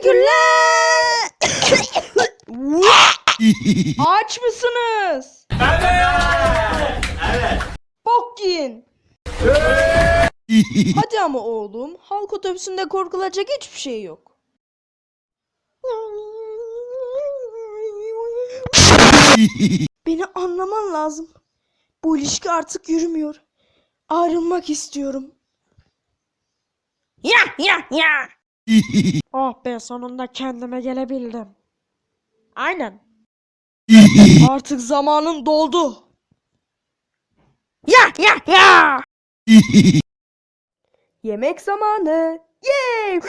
Teşekkürler. Aç mısınız? Evet. Evet. Bok yiyin. Hadi ama oğlum. Halk otobüsünde korkulacak hiçbir şey yok. Beni anlaman lazım. Bu ilişki artık yürümüyor. Ayrılmak istiyorum. Ya ya ya. oh be sonunda kendime gelebildim. Aynen. Artık zamanın doldu. Ya ya ya. Yemek zamanı. Yay!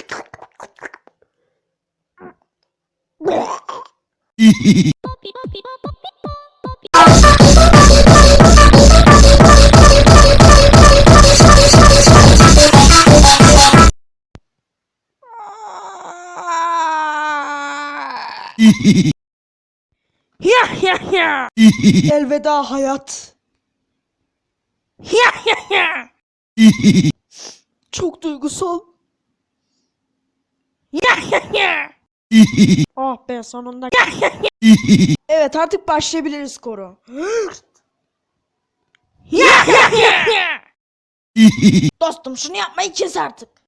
Ya ya ya. Elveda hayat. Ya ya ya. Çok duygusal. Ya ya ya. oh be sonunda. Ya ya ya. evet artık başlayabiliriz koro. ya ya ya. Dostum şunu yapmayı kes artık.